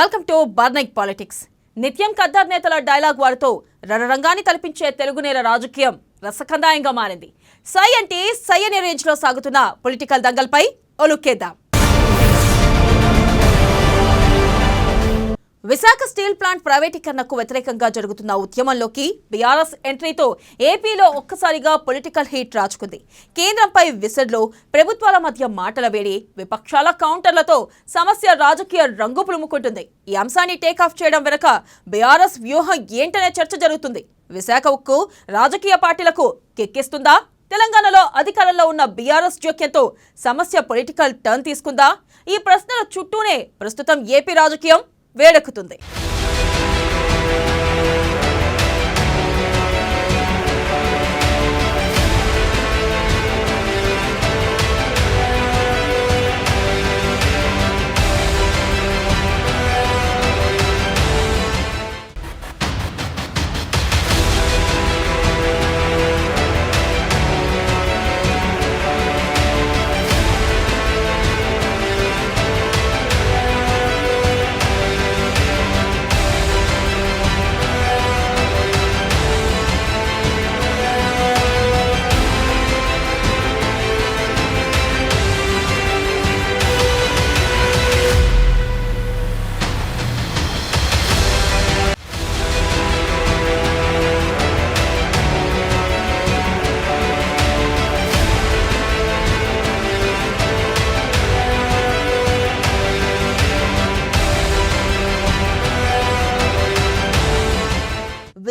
Welcome to బర్నైక్ politics. నిత్యం కద్దర్ నేతల dialogue వారితో రణరంగాన్ని తలపించే తెలుగు నేల రాజకీయం రసకందాయంగా మారింది. సై అంటే సై అనే రేంజ్లో సాగుతున్న పొలిటికల్ దంగల్పై ఒలుక్కేద్దాం. విశాఖ స్టీల్ ప్లాంట్ ప్రైవేటీకరణకు వ్యతిరేకంగా జరుగుతున్న ఉద్యమంలోకి బీఆర్ఎస్ ఎంట్రీతో ఏపీలో ఒక్కసారిగా పొలిటికల్ హీట్ రాచుకుంది. కేంద్రంపై విసడ్లో ప్రభుత్వాల మధ్య మాటల వేడి విపక్షాల కౌంటర్లతో సమస్య రాజకీయ రంగు పులుముకుంటుంది. ఈ అంశాన్ని టేకాఫ్ చేయడం వెనుక బీఆర్ఎస్ వ్యూహం ఏంటనే చర్చ జరుగుతుంది. విశాఖ ఉక్కు రాజకీయ పార్టీలకు కెక్కిస్తుందా? తెలంగాణలో అధికారంలో ఉన్న బీఆర్ఎస్ జోక్యంతో సమస్య పొలిటికల్ టర్న్ తీసుకుందా? ఈ ప్రశ్నల చుట్టూనే ప్రస్తుతం ఏపీ రాజకీయం. వేడెక్కుతుంది.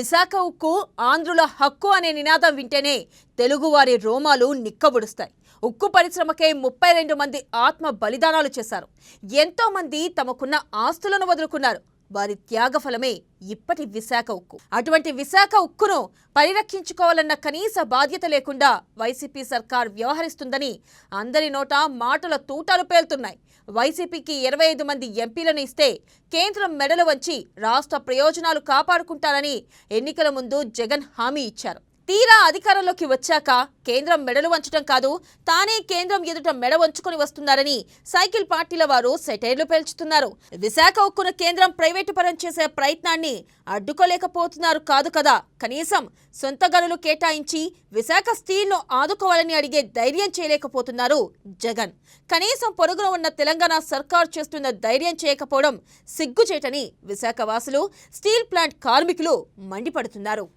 విశాఖ ఉక్కు ఆంధ్రుల హక్కు అనే నినాదం వింటేనే తెలుగువారి రోమాలు నిక్కబుడుస్తాయి. ఉక్కు పరిశ్రమకే ముప్పై రెండు మంది ఆత్మ బలిదానాలు చేశారు. ఎంతో మంది తమకున్న ఆస్తులను వదులుకున్నారు. వారి త్యాగఫలమే ఇప్పటి విశాఖ ఉక్కు. అటువంటి విశాఖ ఉక్కును పరిరక్షించుకోవాలన్న కనీస బాధ్యత లేకుండా వైసీపీ సర్కార్ వ్యవహరిస్తుందని అందరి నోట మాటల తూటాలు పేలుతున్నాయి. వైసీపీకి ఇరవై ఐదు మంది ఎంపీలను ఇస్తే కేంద్రం మెడలు వంచి రాష్ట్ర ప్రయోజనాలు కాపాడుకుంటారని ఎన్నికల ముందు జగన్ హామీ ఇచ్చారు. తీరా అధికారంలోకి వచ్చాక కేంద్రం మెడలు వంచడం కాదు తానే కేంద్రం ఎదుట మెడ వంచుకొని వస్తున్నారని సైకిల్ పార్టీల వారు సెటైర్లు పేల్చుతున్నారు. విశాఖ ఉక్కును కేంద్రం ప్రైవేటు పరం చేసే ప్రయత్నాన్ని అడ్డుకోలేకపోతున్నారు కాదు కదా. కనీసం సొంత గనులు కేటాయించి విశాఖ స్టీల్ను ఆదుకోవాలని అడిగే ధైర్యం చేయలేకపోతున్నారు జగన్. కనీసం పొరుగున ఉన్న తెలంగాణ సర్కార్ చేస్తున్న ధైర్యం చేయకపోవడం సిగ్గుచేటని విశాఖ వాసులు స్టీల్ ప్లాంట్ కార్మికులు మండిపడుతున్నారు.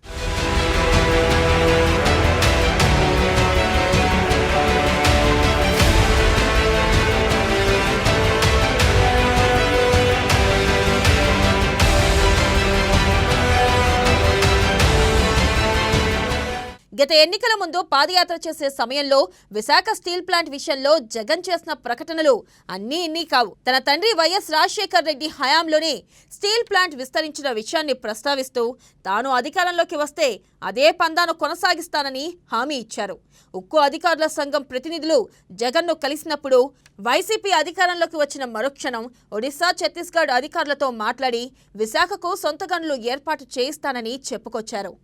గత ఎన్నికల ముందు పాదయాత్ర చేసే సమయంలో విశాఖ స్టీల్ ప్లాంట్ విషయంలో జగన్ చేసిన ప్రకటనలు అన్నీ ఇన్ని కావు. తన తండ్రి వైఎస్ రాజశేఖర్ రెడ్డి హయాంలోనే స్టీల్ ప్లాంట్ విస్తరించిన విషయాన్ని ప్రస్తావిస్తూ తాను అధికారంలోకి వస్తే అదే పందాను కొనసాగిస్తానని హామీ ఇచ్చారు. ఉక్కు అధికారుల సంఘం ప్రతినిధులు జగన్ను కలిసినప్పుడు వైసీపీ అధికారంలోకి వచ్చిన మరుక్షణం ఒడిశా ఛత్తీస్గఢ్ అధికారులతో మాట్లాడి విశాఖకు సొంత గనులు ఏర్పాటు చేయిస్తానని చెప్పుకొచ్చారు.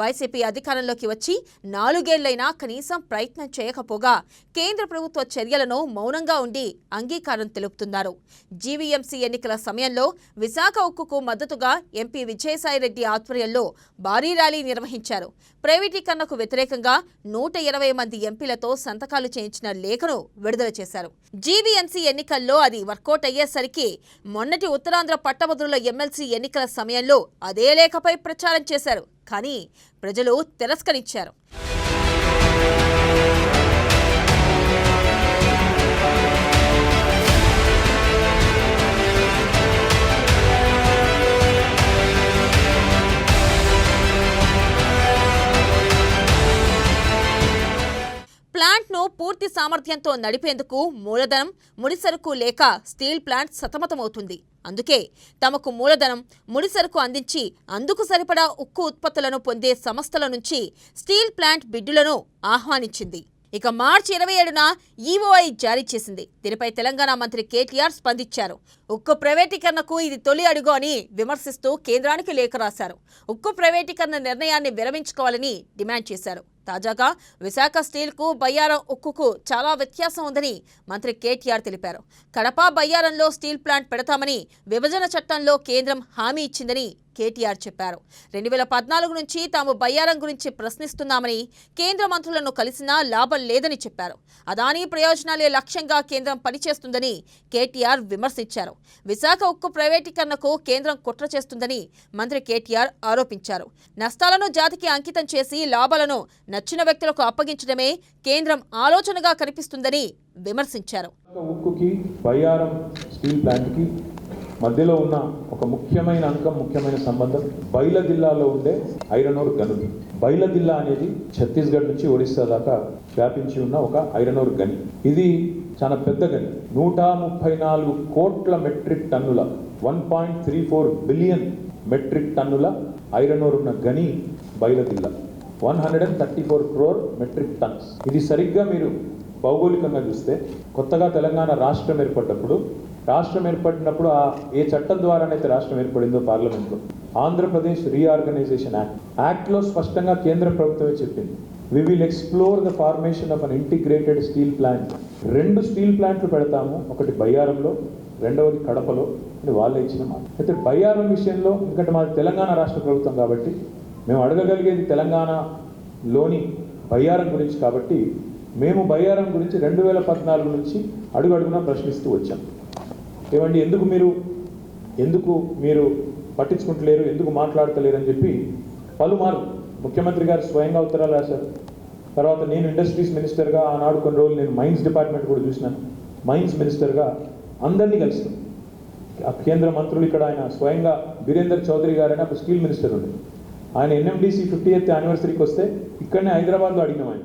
వైసీపీ అధికారంలోకి వచ్చి నాలుగేళ్ళైనా కనీసం ప్రయత్నం చేయకపోగా కేంద్ర ప్రభుత్వ చర్యలను మౌనంగా ఉండి అంగీకారం తెలుపుతున్నారు. జీవీఎంసీ ఎన్నికల సమయంలో విశాఖ ఉక్కుకు మద్దతుగా ఎంపీ విజయసాయిరెడ్డి ఆధ్వర్యంలో భారీ ర్యాలీ నిర్వహించారు. ప్రైవేటీకరణకు వ్యతిరేకంగా నూట ఇరవై మంది ఎంపీలతో సంతకాలు చేయించిన లేఖను విడుదల చేశారు. జీవీఎంసీ ఎన్నికల్లో అది వర్కౌట్ అయ్యేసరికి మొన్నటి ఉత్తరాంధ్ర పట్టభద్రుల ఎమ్మెల్సీ ఎన్నికల సమయంలో అదే లేఖపై ప్రచారం చేశారు. కానీ ప్రజలు తిరస్కరించారు. ప్లాంట్ను పూర్తి సామర్థ్యంతో నడిపేందుకు మూలధనం ముడిసరుకు లేక స్టీల్ ప్లాంట్ సతమతమవుతుంది. అందుకే తమకు మూలధనం ముడిసరుకు అందించి అందుకు సరిపడా ఉక్కు ఉత్పత్తులను పొందే సంస్థల నుంచి స్టీల్ ప్లాంట్ బిడ్డులను ఆహ్వానించింది. ఇక మార్చి ఇరవై ఏడున ఈఓఐ జారీ చేసింది. దీనిపై తెలంగాణ మంత్రి కేటీఆర్ స్పందించారు. ఉక్కు ప్రైవేటీకరణకు ఇది తొలి అడుగు అని విమర్శిస్తూ కేంద్రానికి లేఖ రాశారు. ఉక్కు ప్రైవేటీకరణ నిర్ణయాన్ని విరమించుకోవాలని డిమాండ్ చేశారు. తాజాగా విశాఖ స్టీల్కు బయ్యారం ఉక్కుకు చాలా వ్యత్యాసం ఉందని మంత్రి కేటీఆర్ తెలిపారు. కడప బయ్యారంలో స్టీల్ ప్లాంట్ పెడతామని విభజన చట్టంలో కేంద్రం హామీ ఇచ్చిందని కేటీఆర్ చెప్పారు. రెండు వేల పద్నాలుగు నుంచి తాము బయ్యారం గురించి ప్రశ్నిస్తున్నామని కేంద్ర మంత్రులను కలిసినా లాభం లేదని చెప్పారు. అదానీ ప్రయోజనాలే లక్ష్యంగా కేంద్రం పనిచేస్తుందని కేటీఆర్ విమర్శించారు. విశాఖ ఉక్కు ప్రైవేటీకరణకు కేంద్రం కుట్ర చేస్తుందని మంత్రి కేటీఆర్ ఆరోపించారు. నష్టాలను జాతికి అంకితం చేసి లాభాలను నచ్చిన వ్యక్తులకు అప్పగించడమే కేంద్రం ఆలోచనగా కనిపిస్తుందని విమర్శించారు. ఉక్కుకి బయ్యారం స్టీల్ ప్లాంట్కి మధ్యలో ఉన్న ఒక ముఖ్యమైన అంకం ముఖ్యమైన సంబంధం బైల జిల్లాలో ఉండే ఐరన్ ఓర్ గనులు బైల జిల్లా అనేది ఛత్తీస్గఢ్ నుంచి ఒడిస్సా దాకా వ్యాపించి ఉన్న ఒక ఐరన్ ఓర్ గని. ఇది చాలా పెద్ద గని నూట ముప్పై నాలుగు కోట్ల మెట్రిక్ టన్నుల one point three four billion metric టన్నుల ఐరన్ ఓర్ ఉన్న గని Bailadila one hundred and thirty four crore metric tons. ఇది సరిగ్గా మీరు భౌగోళికంగా చూస్తే కొత్తగా తెలంగాణ రాష్ట్రం ఏర్పడ్డప్పుడు రాష్ట్రం ఏర్పడినప్పుడు ఆ ఏ చట్టం ద్వారానైతే రాష్ట్రం ఏర్పడిందో పార్లమెంట్లో ఆంధ్రప్రదేశ్ రీఆర్గనైజేషన్ యాక్ట్. యాక్ట్లో స్పష్టంగా కేంద్ర ప్రభుత్వమే చెప్పింది. We will explore the formation of an integrated steel plant రెండు స్టీల్ ప్లాంట్లు పెడతాము. ఒకటి బయ్యారంలో రెండవది కడపలో. అని వాళ్ళే ఇచ్చిన మాట. అయితే బయ్యారం విషయంలో ఎందుకంటే మాది తెలంగాణ రాష్ట్ర ప్రభుత్వం కాబట్టి మేము అడగగలిగేది తెలంగాణలోని బయ్యారం గురించి కాబట్టి మేము బయ్యారం గురించి రెండు వేల పద్నాలుగు నుంచి అడుగడుగున ప్రశ్నిస్తూ వచ్చాం. ఏమండి ఎందుకు మీరు ఎందుకు మీరు పట్టించుకుంటలేరు ఎందుకు మాట్లాడతలేరు అని చెప్పి పలుమార్లు ముఖ్యమంత్రి గారు స్వయంగా ఉత్తరాలు రాశారు. తర్వాత నేను ఇండస్ట్రీస్ మినిస్టర్గా ఆనాడు కొన్ని రోజులు నేను మైన్స్ డిపార్ట్మెంట్ కూడా చూసినాను. మైన్స్ మినిస్టర్గా అందరినీ కలిసి ఆ కేంద్ర మంత్రులు ఇక్కడ ఆయన స్వయంగా బీరేందర్ చౌదరి గారు అప్పుడు స్టీల్ మినిస్టర్ ఉండే. ఆయన ఎన్ఎండిసి ఫిఫ్టీ ఎయిత్ యానివర్సరీకి వస్తే ఇక్కడనే హైదరాబాద్లో అడిగినాం ఆయన.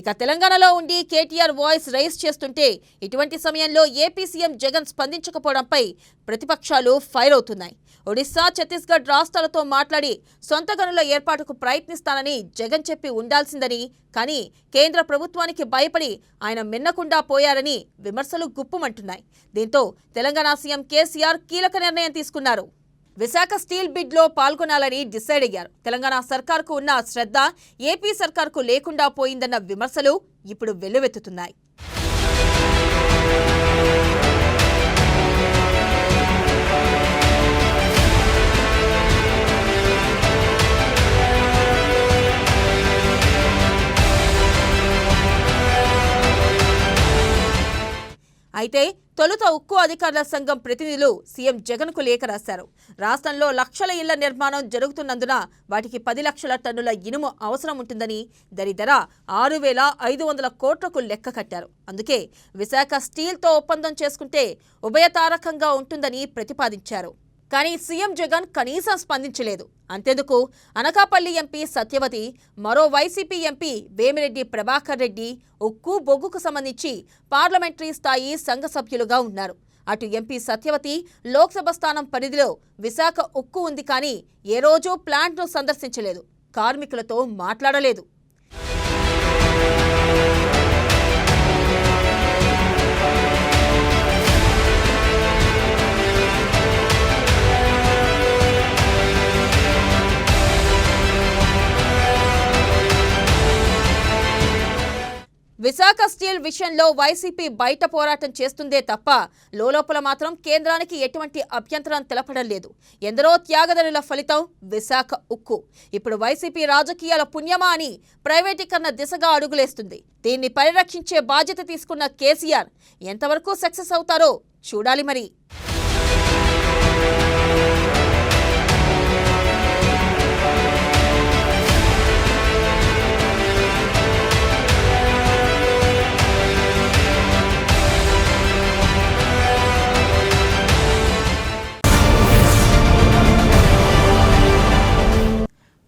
ఇక తెలంగాణలో ఉండి కేటీఆర్ వాయిస్ రైజ్ చేస్తుంటే ఇటువంటి సమయంలో ఏపీ సీఎం జగన్ స్పందించకపోవడంపై ప్రతిపక్షాలు ఫైర్ అవుతున్నాయి. ఒడిశా ఛత్తీస్గఢ్ రాష్ట్రాలతో మాట్లాడి సొంత గనుల ఏర్పాటుకు ప్రయత్నిస్తానని జగన్ చెప్పి ఉండాల్సిందని. కానీ కేంద్ర ప్రభుత్వానికి భయపడి ఆయన మిన్నకుండా పోయారని విమర్శలు గుప్పుమంటున్నాయి. దీంతో తెలంగాణ సీఎం కేసీఆర్ కీలక నిర్ణయం తీసుకున్నారు. విశాఖ స్టీల్ బిడ్లో పాల్గొనాలని డిసైడ్ అయ్యారు. తెలంగాణ సర్కార్కు ఉన్న శ్రద్ధ ఏపీ సర్కార్కు లేకుండా పోయిందన్న విమర్శలు ఇప్పుడు వెల్లువెత్తుతున్నాయి. అయితే తొలుత ఉక్కు అధికారుల సంఘం ప్రతినిధులు సీఎం జగన్కు లేఖ రాశారు. రాష్ట్రంలో లక్షల ఇళ్ళ నిర్మాణం జరుగుతున్నందున వాటికి పది లక్షల టన్నుల ఇనుము అవసరం ఉంటుందని దరిదర ధర ఆరు వేల ఐదు వందల కోట్లకు లెక్క కట్టారు. అందుకే విశాఖ స్టీల్తో ఒప్పందం చేసుకుంటే ఉభయతారకంగా ఉంటుందని ప్రతిపాదించారు. కానీ సీఎం జగన్ కనీసం స్పందించలేదు. అంతెందుకు? అనకాపల్లి ఎంపీ సత్యవతి మరో వైసీపీ ఎంపీ వేమిరెడ్డి ప్రభాకర్ రెడ్డి ఉక్కు బొగ్గుకు సంబంధించి పార్లమెంటరీ స్థాయి సంఘ సభ్యులుగా ఉన్నారు. అటు ఎంపీ సత్యవతి లోక్సభ స్థానం పరిధిలో విశాఖ ఉక్కు ఉంది కానీ ఏ రోజూ ప్లాంట్ను సందర్శించలేదు. కార్మికులతో మాట్లాడలేదు. విశాఖ స్టీల్ విషయంలో వైసీపీ బయట పోరాటం చేస్తుందే తప్ప లోలోపల మాత్రం కేంద్రానికి ఎటువంటి అభ్యంతరం తెలపడం లేదు. ఎందరో త్యాగదనుల ఫలితం విశాఖ ఉక్కు. ఇప్పుడు వైసీపీ రాజకీయాల పుణ్యమా అని ప్రైవేటీకరణ దిశగా అడుగులేస్తుంది. దీన్ని పరిరక్షించే బాధ్యత తీసుకున్న కేసీఆర్ ఎంతవరకు సక్సెస్ అవుతారో చూడాలి మరి.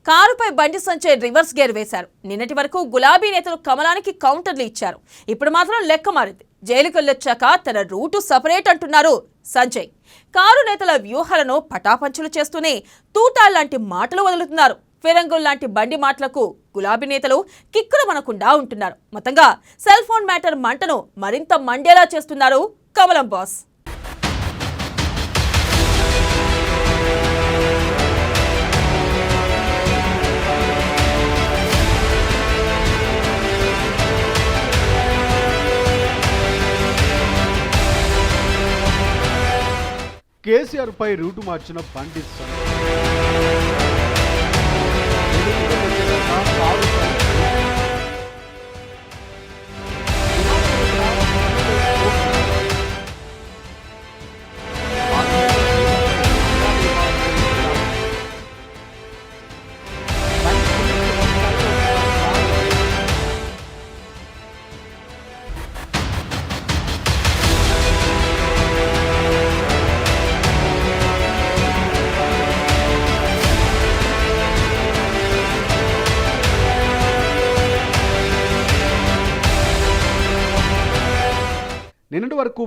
కారుపై బండి సంచే రివర్స్ గేర్ వేశారు. నిన్నటి వరకు గులాబీ నేతలు కమలానికి కౌంటర్లు ఇచ్చారు. ఇప్పుడు మాత్రం లెక్క మారింది. జైలుకు వెళ్ళొచ్చాక తన రూటు సపరేట్ అంటున్నారు సంజయ్. కారు నేతల వ్యూహాలను పటాపంచులు చేస్తూనే తూటాల్లాంటి మాటలు వదులుతున్నారు. ఫిరంగుల్ లాంటి బండి మాటలకు గులాబీ నేతలు కిక్కులు మనకుండా ఉంటున్నారు. మొత్తంగా సెల్ ఫోన్ మ్యాటర్ మంటను మరింత మండేలా చేస్తున్నారు కమలం బాస్. కేసీఆర్ పై రూటు మార్చిన బండి సంజయ్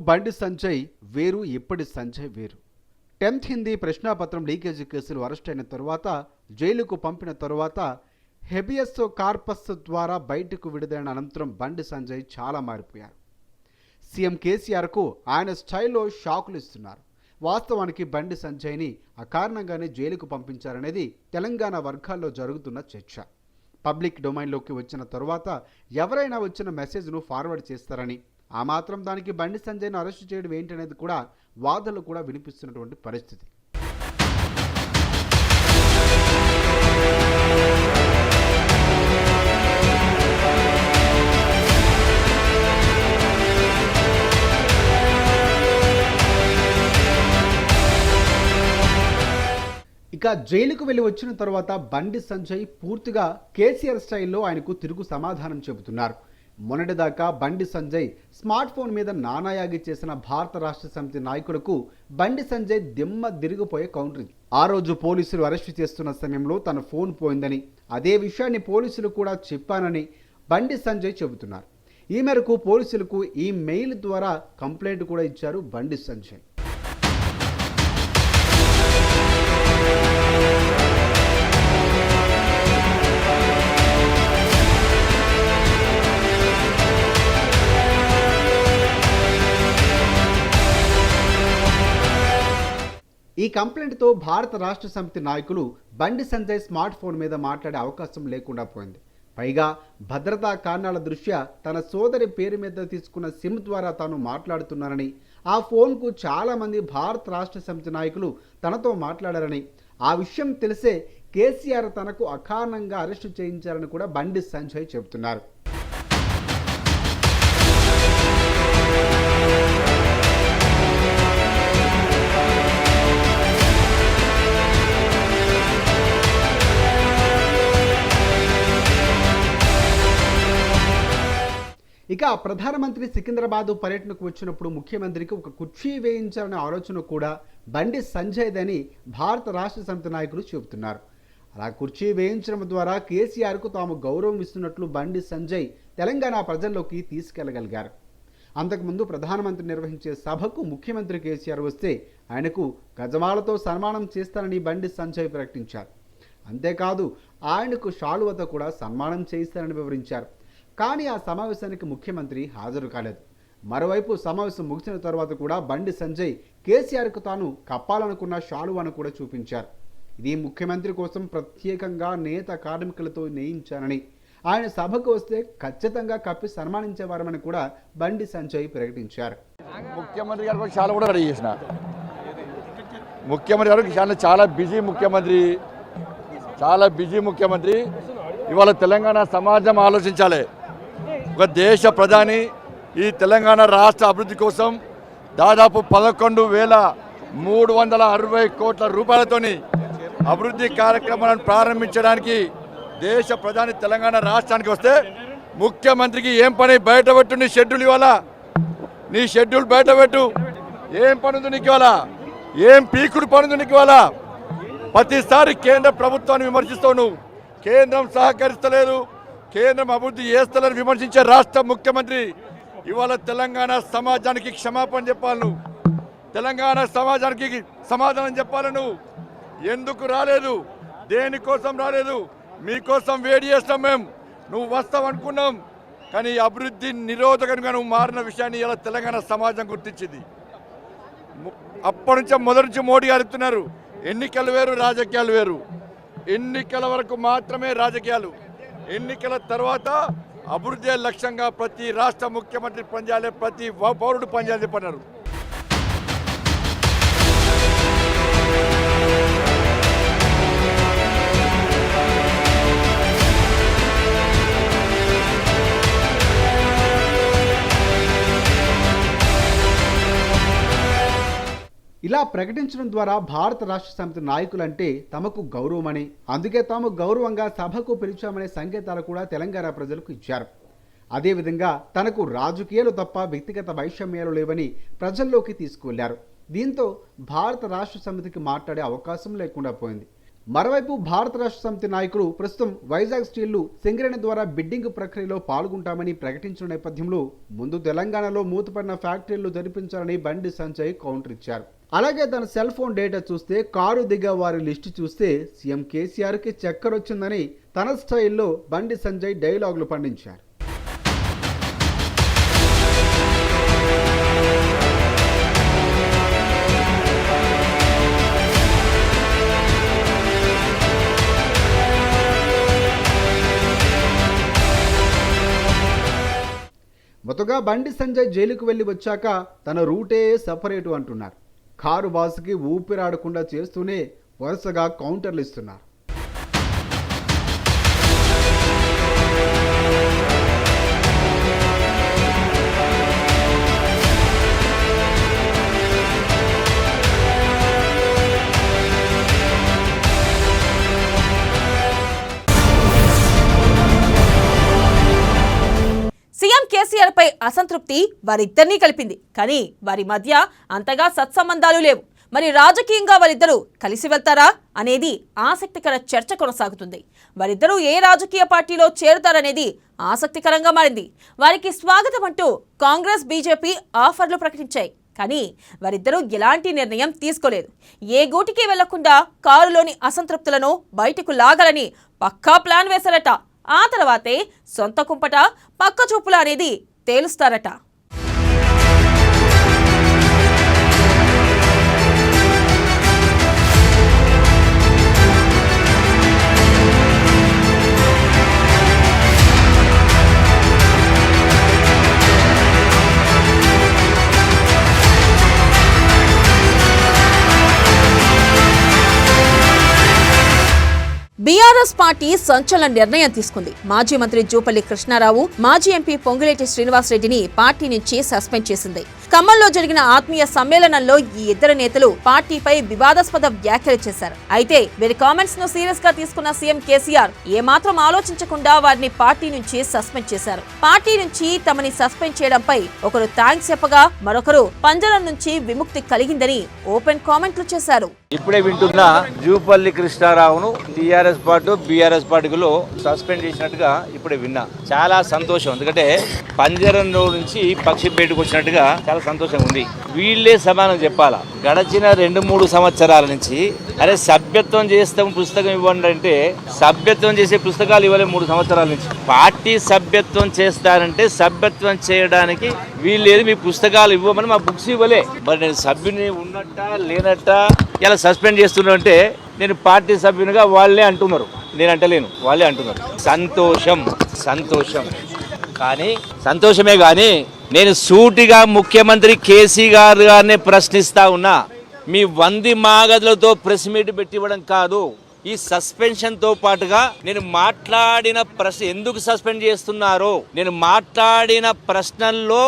బండి సంజయ్ వేరు ఇప్పటి సంజయ్ వేరు. టెన్త్ హిందీ ప్రశ్నాపత్రం లీకేజీ కేసులు అరెస్ట్ అయిన తరువాత జైలుకు పంపిన తరువాత హెబియస్ కార్పస్ ద్వారా బయటకు విడుదలైన అనంతరం బండి సంజయ్ చాలా మారిపోయారు. సీఎం కేసీఆర్కు ఆయన స్టైల్లో షాకులు ఇస్తున్నారు. వాస్తవానికి బండి సంజయ్ని అకారణంగానే జైలుకు పంపించారనేది తెలంగాణ వర్గాల్లో జరుగుతున్న చర్చ. పబ్లిక్ డొమైన్లోకి వచ్చిన తరువాత ఎవరైనా వచ్చిన మెసేజ్ను ఫార్వర్డ్ చేస్తారని ఆ మాత్రం దానికి బండి సంజయ్ను అరెస్టు చేయడం ఏంటనేది కూడా వాదనలు కూడా వినిపిస్తున్నటువంటి పరిస్థితి. ఇక జైలుకు వెళ్ళి వచ్చిన తర్వాత బండి సంజయ్ పూర్తిగా కేసీఆర్ స్టైల్లో ఆయనకు తిరుగు సమాధానం చెబుతున్నారు. మొన్నటిదాకా బండి సంజయ్ స్మార్ట్ ఫోన్ మీద నానాయాగి చేసిన భారత రాష్ట్ర సమితి నాయకులకు బండి సంజయ్ దిమ్మ దిరిగిపోయే కౌంటర్. ఆ రోజు పోలీసులు అరెస్టు చేస్తున్న సమయంలో తన ఫోన్ పోయిందని అదే విషయాన్ని పోలీసులు కూడా చెప్పానని బండి సంజయ్ చెబుతున్నారు. ఈ మేరకు పోలీసులకు ఈ మెయిల్ ద్వారా కంప్లైంట్ కూడా ఇచ్చారు బండి సంజయ్. ఈ కంప్లైంట్తో భారత రాష్ట్ర సమితి నాయకులు బండి సంజయ్ స్మార్ట్ ఫోన్ మీద మాట్లాడే అవకాశం లేకుండా పోయింది. పైగా భద్రతా కారణాల దృష్ట్యా తన సోదరి పేరు మీద తీసుకున్న సిమ్ ద్వారా తాను మాట్లాడుతున్నానని ఆ ఫోన్కు చాలామంది భారత రాష్ట్ర సమితి నాయకులు తనతో మాట్లాడారని ఆ విషయం తెలిసే కేసీఆర్ తనకు అకారణంగా అరెస్టు చేయించారని కూడా బండి సంజయ్ చెబుతున్నారు. ఇక ప్రధానమంత్రి సికింద్రాబాద్ పర్యటనకు వచ్చినప్పుడు ముఖ్యమంత్రికి ఒక కుర్చీ వేయించాలనే ఆలోచన కూడా బండి సంజయ్దని భారత రాష్ట్ర సమితి నాయకులు చెబుతున్నారు. అలా కుర్చీ వేయించడం ద్వారా కేసీఆర్కు తాము గౌరవం ఇస్తున్నట్లు బండి సంజయ్ తెలంగాణ ప్రజల్లోకి తీసుకెళ్ళగలిగారు. అంతకుముందు ప్రధానమంత్రి నిర్వహించే సభకు ముఖ్యమంత్రి కేసీఆర్ వస్తే ఆయనకు గజమాలతో సన్మానం చేస్తానని బండి సంజయ్ ప్రకటించారు. అంతేకాదు ఆయనకు షాలువతో కూడా సన్మానం చేయిస్తారని వివరించారు. కానీ ఆ సమావేశానికి ముఖ్యమంత్రి హాజరు కాలేదు. మరోవైపు సమావేశం ముగిసిన తర్వాత కూడా బండి సంజయ్ కేసీఆర్కు తాను కప్పాలనుకున్న షాలువాను కూడా చూపించారు. ఇది ముఖ్యమంత్రి కోసం ప్రత్యేకంగా నేత కార్మికులతో నేయించానని. ఆయన సభకు వస్తే ఖచ్చితంగా కప్పి సన్మానించేవారమని కూడా బండి సంజయ్ ప్రకటించారు. ముఖ్యమంత్రి గారు చాలా కూడా రెడీ చేసిన. ముఖ్యమంత్రి గారు చాలా చాలా బిజీ ముఖ్యమంత్రి. చాలా బిజీ ముఖ్యమంత్రి. ఇవాళ తెలంగాణ సమాజం ఆలోచించాలి. ఒక దేశ ప్రధాని ఈ తెలంగాణ రాష్ట్ర అభివృద్ధి కోసం దాదాపు పదకొండు వేల మూడు వందల అరవై కోట్ల రూపాయలతోని అభివృద్ధి కార్యక్రమాలను ప్రారంభించడానికి దేశ ప్రధాని తెలంగాణ రాష్ట్రానికి వస్తే ముఖ్యమంత్రికి ఏం పని బయటపెట్టు నీ షెడ్యూల్ ఇవాళ? నీ షెడ్యూల్ బయటపెట్టు. ఏం పనుంది నీకు ఇవాళ? ఏం పీకుడు పనుంది నీకు ఇవాళ? ప్రతిసారి కేంద్ర ప్రభుత్వాన్ని విమర్శిస్తావు నువ్వు. కేంద్రం సహకరిస్తలేదు. కేంద్రం అభివృద్ధి చేస్తలేని విమర్శించే రాష్ట్ర ముఖ్యమంత్రి ఇవాళ తెలంగాణ సమాజానికి క్షమాపణ చెప్పాలి నువ్వు తెలంగాణ సమాజానికి సమాధానం చెప్పాలి నువ్వు ఎందుకు రాలేదు? దేనికోసం రాలేదు? మీకోసం వేడి చేస్తాం మేము నువ్వు వస్తావు అనుకున్నాం. కానీ అభివృద్ధి నిరోధకంగా నువ్వు మారిన విషయాన్ని ఇలా తెలంగాణ సమాజం గుర్తించింది. అప్పటి నుంచే మొదటి నుంచి మోడీ గారు ఎన్నికలు వేరు రాజకీయాలు వేరు. ఎన్నికల వరకు మాత్రమే రాజకీయాలు. ఎన్నికల తర్వాత అభివృద్ధి లక్ష్యంగా ప్రతి రాష్ట్ర ముఖ్యమంత్రి పనిచేయాలి ప్రతి పౌరుడు పనిచేయాలి చెప్పన్నారు. ఇలా ప్రకటించడం ద్వారా భారత రాష్ట్ర సమితి నాయకులంటే తమకు గౌరవమని అందుకే తాము గౌరవంగా సభకు పిలిచామనే సంకేతాలు కూడా తెలంగాణ ప్రజలకు ఇచ్చారు. అదేవిధంగా తనకు రాజకీయాలు తప్ప వ్యక్తిగత వైషమ్యాలు లేవని ప్రజల్లోకి తీసుకువెళ్ళారు. దీంతో భారత రాష్ట్ర సమితికి మాట్లాడే అవకాశం లేకుండా పోయింది. మరోవైపు భారత రాష్ట్ర సమితి నాయకులు ప్రస్తుతం వైజాగ్ స్టీల్లు సింగరేణి ద్వారా బిడ్డింగ్ ప్రక్రియలో పాల్గొంటామని ప్రకటించిన నేపథ్యంలో ముందు తెలంగాణలో మూతపడిన ఫ్యాక్టరీలు జరిపించాలని బండి సంజయ్ కౌంటర్ ఇచ్చారు. అలాగే తన సెల్ ఫోన్ డేటా చూస్తే కారు దిగే వారి లిస్టు చూస్తే సీఎం కేసీఆర్కి చక్కర్ వచ్చిందని తన స్టైల్లో బండి సంజయ్ డైలాగులు పండించారు. మొత్తగా బండి సంజయ్ జైలుకు వెళ్ళి వచ్చాక తన రూటే సపరేటు అంటున్నారు. కారు బాసుకి ఊపిరాడకుండా చేస్తూనే వరుసగా కౌంటర్లు ఇస్తున్నారు. కేసీఆర్ పై అసంతృప్తి వారిద్దరినీ కలిపింది. కానీ వారి మధ్య అంతగా సత్సంబంధాలు లేవు. మరి రాజకీయంగా వారిద్దరూ కలిసి వెళ్తారా అనేది ఆసక్తికర చర్చ కొనసాగుతుంది. వారిద్దరూ ఏ రాజకీయ పార్టీలో చేరుతారనేది ఆసక్తికరంగా మారింది. వారికి స్వాగతం అంటూ కాంగ్రెస్ బీజేపీ ఆఫర్లు ప్రకటించాయి. కానీ వారిద్దరూ ఎలాంటి నిర్ణయం తీసుకోలేదు. ఏ గూటికి వెళ్ళకుండా కారులోని అసంతృప్తులను బయటకు లాగాలని పక్కా ప్లాన్ వేశారట ఆ తర్వాతే సొంత కుంపట పక్క చూపుల అనేది తేలుస్తారట. బీఆర్ఎస్ పార్టీ సంచలన నిర్ణయం తీసుకుంది. మాజీ మంత్రి జూపల్లి కృష్ణారావు మాజీ ఎంపీ పొంగులేటి శ్రీనివాసరెడ్డిని పార్టీ నుంచి సస్పెండ్ చేసింది. ఖమ్మంలో జరిగిన ఆత్మీయ సమ్మేళనంలో ఈ ఇద్దరు నేతలు పార్టీపై వివాదాస్పద వ్యాఖ్యలు చేశారు. అయితే వీరి కామెంట్స్ను సీరియస్గా తీసుకున్న సీఎం కేసీఆర్ ఏమాత్రం ఆలోచించకుండా వారిని పార్టీ నుంచి సస్పెండ్ చేశారు. పార్టీ నుంచి తమని సస్పెండ్ చేయడంపై ఒకరు థ్యాంక్స్ చెప్పగా మరొకరు పంజరం నుంచి విముక్తి కలిగిందని ఓపెన్ కామెంట్లు చేశారు. ఇప్పుడే వింటున్న జూపల్లి కృష్ణారావును టీఆర్ఎస్ పార్టీ బీఆర్ఎస్ పార్టీలో సస్పెండ్ చేసినట్టుగా ఇప్పుడే విన్నా. చాలా సంతోషం. ఎందుకంటే పంజరంలో నుంచి పక్షి బయటకు వచ్చినట్టుగా చాలా సంతోషంగా ఉంది. వీళ్ళే సమానం చెప్పాలా? గడచిన రెండు మూడు సంవత్సరాల నుంచి అరే సభ్యత్వం చేస్తాం పుస్తకం ఇవ్వండి అంటే సభ్యత్వం చేసే పుస్తకాలు ఇవ్వలే మూడు సంవత్సరాల నుంచి. పార్టీ సభ్యత్వం చేస్తారంటే సభ్యత్వం చేయడానికి వీళ్ళేది మీ పుస్తకాలు ఇవ్వమని మా బుక్స్ ఇవ్వలే. మరి నేను సభ్యుని ఉన్నట్ట లేనట్ట ఇలా సస్పెండ్ చేస్తున్నా అంటే నేను పార్టీ సభ్యునిగా వాళ్ళే అంటున్నారు. నేను అంటలేను వాళ్ళే అంటున్నారు. సంతోషం సంతోషం. కానీ సంతోషమే కానీ నేను సూటిగా ముఖ్యమంత్రి కేసీ గారు గారిని ప్రశ్నిస్తా ఉన్నా మీ వంది మాగదులతో ప్రెస్ మీట్ పెట్టివ్వడం కాదు. ఈ సస్పెన్షన్తో పాటుగా నేను మాట్లాడిన ప్రశ్న ఎందుకు సస్పెండ్ చేస్తున్నారో నేను మాట్లాడిన ప్రశ్నల్లో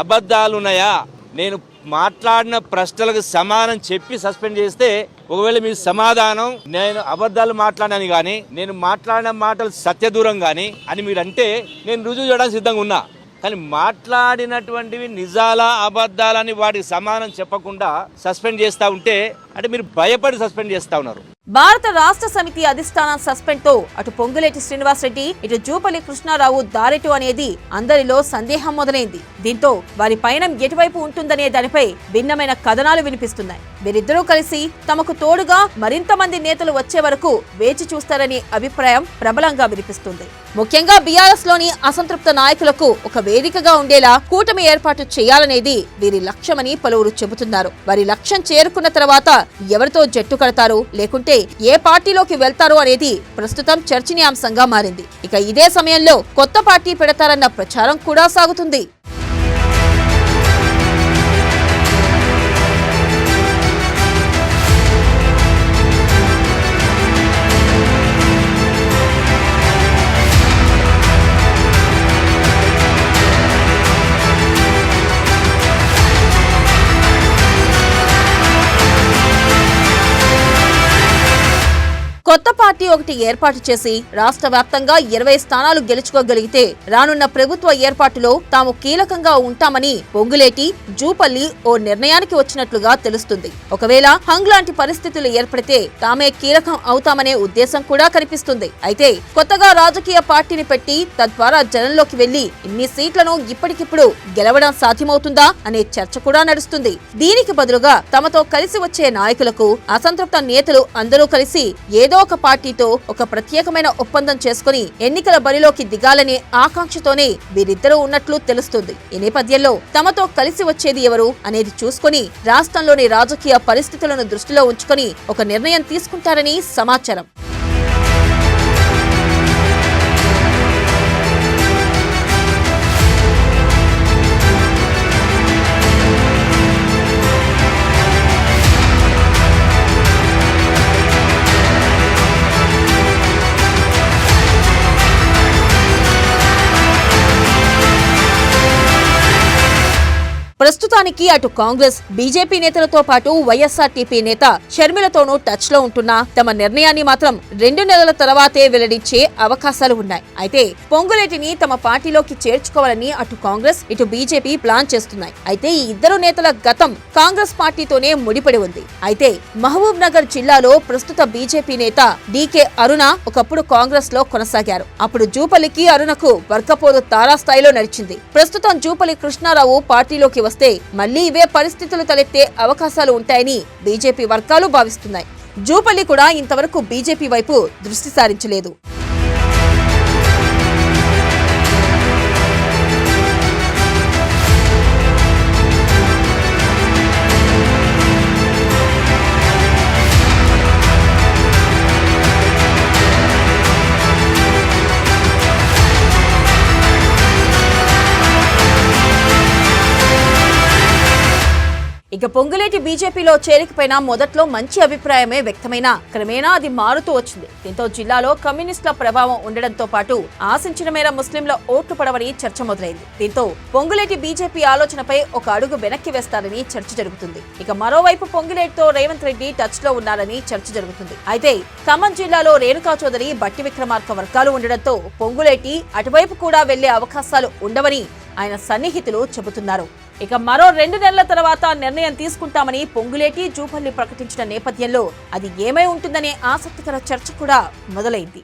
అబద్ధాలు ఉన్నాయా నేను మాట్లాడిన ప్రశ్నలకు సమానం చెప్పి సస్పెండ్ చేస్తే ఒకవేళ మీ సమాధానం నేను అబద్ధాలు మాట్లాడాను కానీ నేను మాట్లాడిన మాటలు సత్యదూరం కానీ అని మీరు అంటే నేను రుజువు చేయడానికి సిద్ధంగా ఉన్నా. కానీ మాట్లాడినటువంటివి నిజాలా అబద్ధాలని వాటికి సమానం చెప్పకుండా సస్పెండ్ చేస్తూ ఉంటే అంటే మీరు భయపడి సస్పెండ్ చేస్తూ ఉన్నారు. భారత రాష్ట్ర సమితి అధిష్టానం సస్పెండ్తో అటు పొంగులేటి శ్రీనివాసరెడ్డి ఇటు జూపల్లి కృష్ణారావు దారెటు అనేది అందరిలో సందేహం మొదలైంది. దీంతో వారి పయనం ఎటువైపు ఉంటుందనే దానిపై భిన్నమైన కథనాలు వినిపిస్తున్నాయి. వీరిద్దరూ కలిసి తమకు తోడుగా మరింత మంది నేతలు వచ్చే వరకు వేచి చూస్తారనే అభిప్రాయం ప్రబలంగా వినిపిస్తుంది. ముఖ్యంగా బీఆర్ఎస్లోని అసంతృప్త నాయకులకు ఒక వేదికగా ఉండేలా కూటమి ఏర్పాటు చేయాలనేది వీరి లక్ష్యమని పలువురు చెబుతున్నారు. వారి లక్ష్యం చేరుకున్న తర్వాత ఎవరితో జట్టు కడతారు లేకుంటే ఏ పార్టీలోకి వెళ్తారు అనేది ప్రస్తుతం చర్చనీయాంశంగా మారింది. ఇక ఇదే సమయంలో కొత్త పార్టీ పెడతారన్న ప్రచారం కూడా సాగుతుంది. పార్టీ ఒకటి ఏర్పాటు చేసి రాష్ట్ర వ్యాప్తంగా ఇరవై స్థానాలు గెలుచుకోగలిగితే రానున్న ప్రభుత్వ ఏర్పాటులో తాము కీలకంగా ఉంటామని పొంగులేటి జూపల్లి ఓ నిర్ణయానికి వచ్చినట్లుగా తెలుస్తుంది. ఒకవేళ హంగ్ లాంటి పరిస్థితులు ఏర్పడితే తామే కీలకం అవుతామనే ఉద్దేశం కూడా కనిపిస్తుంది. అయితే కొత్తగా రాజకీయ పార్టీని పెట్టి తద్వారా జనంలోకి వెళ్ళి ఇన్ని సీట్లను ఇప్పటికిప్పుడు గెలవడం సాధ్యమవుతుందా అనే చర్చ కూడా నడుస్తుంది. దీనికి బదులుగా తమతో కలిసి వచ్చే నాయకులకు అసంతృప్త నేతలు అందరూ కలిసి ఏదో ఒక పార్టీ పార్టీతో ఒక ప్రత్యేకమైన ఒప్పందం చేసుకుని ఎన్నికల బరిలోకి దిగాలనే ఆకాంక్షతోనే వీరిద్దరూ ఉన్నట్లు తెలుస్తుంది. ఈ నేపథ్యంలో తమతో కలిసి వచ్చేది ఎవరు అనేది చూసుకుని రాష్ట్రంలోని రాజకీయ పరిస్థితులను దృష్టిలో ఉంచుకొని ఒక నిర్ణయం తీసుకుంటారని సమాచారం. ప్రస్తుతానికి అటు కాంగ్రెస్ బీజేపీ నేతలతో పాటు వైఎస్ఆర్టీపీ నేత షర్మిలతోనూ టచ్లో ఉంటున్నా. తమ నిర్ణయాన్ని మాత్రం రెండు నెలల తర్వాతే వెల్లడించే అవకాశాలు ఉన్నాయి. అయితే పొంగులేటిని తమ పార్టీలోకి చేర్చుకోవాలని అటు కాంగ్రెస్ ఇటు బీజేపీ ప్లాన్ చేస్తున్నాయి. అయితే ఈ ఇద్దరు నేతల గతం కాంగ్రెస్ పార్టీతోనే ముడిపడి ఉంది. అయితే మహబూబ్ నగర్ జిల్లాలో ప్రస్తుత బీజేపీ నేత డీకే అరుణ ఒకప్పుడు కాంగ్రెస్లో కొనసాగారు. అప్పుడు జూపలికి అరుణకు వర్కపోరు తారాస్థాయిలో నడిచింది. ప్రస్తుతం జూపలి కృష్ణారావు పార్టీలోకి వస్తే మళ్ళీ ఇవే పరిస్థితులు తలెత్తే అవకాశాలు ఉంటాయని బీజేపీ వర్గాలు భావిస్తున్నాయి. జూపల్లి కూడా ఇంతవరకు బీజేపీ వైపు దృష్టి సారించలేదు. ఇక పొంగులేటి బీజేపీలో చేరికపైన మొదట్లో మంచి అభిప్రాయమే వ్యక్తమైన. క్రమేణా అది మారుతూ వచ్చింది. దీంతో జిల్లాలో కమ్యూనిస్టుల ప్రభావం ఉండడంతో పాటు ఆశించిన మేర ముస్లింల ఓట్లు పడవని చర్చ మొదలైంది. దీంతో పొంగులేటి బీజేపీ ఆలోచనపై ఒక అడుగు వెనక్కి వేస్తారని చర్చ జరుగుతుంది. ఇక మరోవైపు పొంగులేటితో రేవంత్ రెడ్డి టచ్లో ఉన్నారని చర్చ జరుగుతుంది. అయితే ఖమ్మం జిల్లాలో రేణుకా చౌదరి బట్టి విక్రమార్క వర్గాలు ఉండడంతో పొంగులేటి అటువైపు కూడా వెళ్ళే అవకాశాలు ఉండవని ఆయన సన్నిహితులు చెబుతున్నారు. ఇక మరో రెండు నెలల తర్వాత నిర్ణయం తీసుకుంటామని పొంగులేటి జూపల్లి ప్రకటించిన నేపథ్యంలో అది ఏమై ఉంటుందనే ఆసక్తికర చర్చ కూడా మొదలైంది.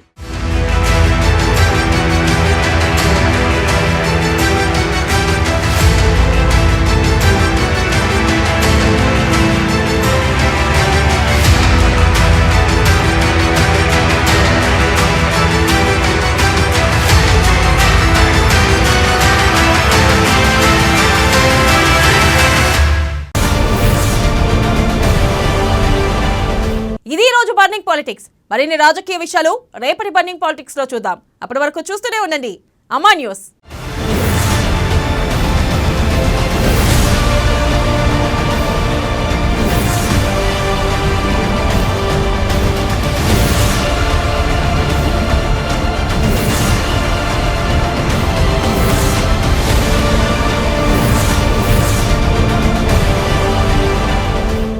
పాలిటిక్స్. మరిన్ని రాజకీయ విషయాలు రేపటి బర్నింగ్ పాలిటిక్స్లో చూద్దాం. అప్పటి వరకు చూస్తూనే ఉండండి. అమ్మా న్యూస్.